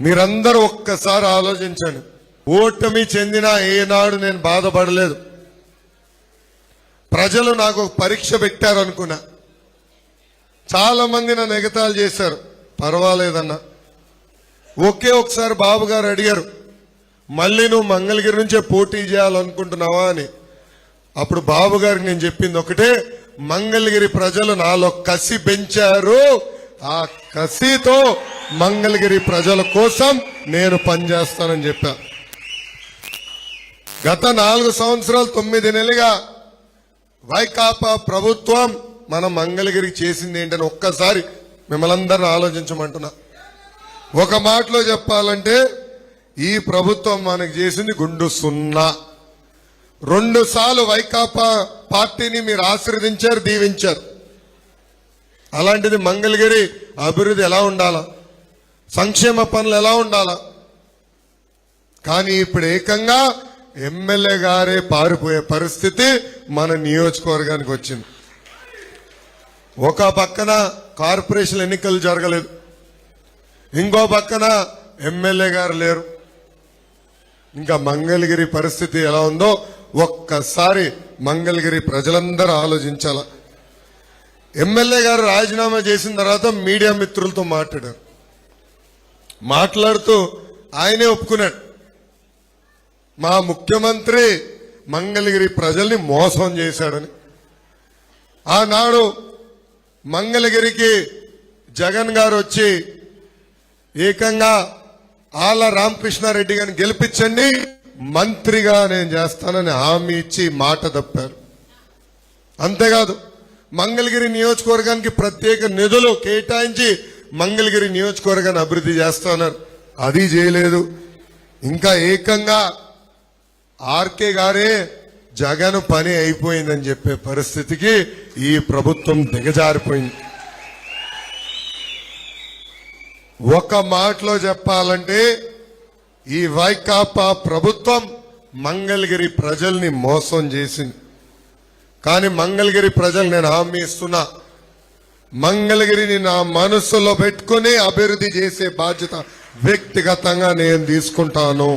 మీరందరూ ఒక్కసారి ఆలోచించండి. ఓటమి చెందిన ఏనాడు నేను బాధపడలేదు. ప్రజలు నాకు పరీక్ష పెట్టారు అనుకున్నా చాలా మంది నన్ను ఎగతాలు చేశారు. పర్వాలేదన్నా. ఒకే ఒకసారి బాబు గారు అడిగారు మళ్ళీ నువ్వు మంగళగిరి నుంచే పోటీ చేయాలనుకుంటున్నావా? అని. అప్పుడు బాబు గారికి నేను చెప్పింది ఒకటే మంగళగిరి ప్రజలు నాలో కసి పెంచారు. ఆ కసితో మంగళగిరి ప్రజల కోసం నేను పనిచేస్తానని చెప్పా. గత నాలుగు సంవత్సరాలు తొమ్మిది నెలలుగా వైకాపా ప్రభుత్వం మన మంగళగిరికి చేసింది ఏంటని ఒక్కసారి మిమ్మల్ందరిని ఆలోచించమంటున్నా. ఒక మాటలో చెప్పాలంటే ఈ ప్రభుత్వం మనకు చేసింది గుండు సున్నా. రెండు సార్లు వైకాపా పార్టీని మీరు ఆశీర్వదించారు దీవించారు. అలాంటిది మంగళగిరి అభివృద్ధి ఎలా ఉండాలా? సంక్షేమ పనులు ఎలా ఉండాలా? కానీ ఇప్పుడు ఏకంగా ఎమ్మెల్యే గారే పారిపోయే పరిస్థితి మన నియోజకవర్గానికి వచ్చింది. ఒక పక్కన కార్పొరేషన్ ఎన్నికలు జరగలేదు. ఇంకో పక్కన ఎమ్మెల్యే గారు లేరు. ఇంకా మంగళగిరి పరిస్థితి ఎలా ఉందో ఒక్కసారి మంగళగిరి ప్రజలందరూ ఆలోచించాల? ఎమ్మెల్యే గారు రాజీనామా చేసిన తర్వాత మీడియా మిత్రులతో మాట్లాడారు. మాట్లాడుతూ ఆయనే ఒప్పుకున్నాడు. మా ముఖ్యమంత్రి మంగళగిరి ప్రజల్ని మోసం చేశాడని. ఆనాడు మంగళగిరికి జగన్ గారు వచ్చి ఏకంగా ఆల రామకృష్ణారెడ్డి గారిని గెలిపించండి మంత్రిగా నేను చేస్తానని హామీ ఇచ్చి మాట తప్పారు. అంతేకాదు మంగళగిరి నియోజకవర్గానికి ప్రత్యేక నిధులు కేటాయించి మంగళగిరి నియోజకవర్గాన్ని అభివృద్ధి చేస్తున్నారు అది చేయలేదు. ఇంకా ఏకంగా ఆర్కే గారే జగన్ పని అయిపోయిందని చెప్పే పరిస్థితికి ఈ ప్రభుత్వం దిగజారిపోయింది. ఒక మాటలో చెప్పాలంటే ఈ వైకాపా ప్రభుత్వం మంగళగిరి ప్రజల్ని మోసం చేసింది. కానీ మంగళగిరి ప్రజలు నేను హామీ ఇస్తున్నా. మంగళగిరిని నా మనసులో పెట్టుకుని అభివృద్ధి చేసే బాధ్యత వ్యక్తిగతంగా నేను తీసుకుంటాను.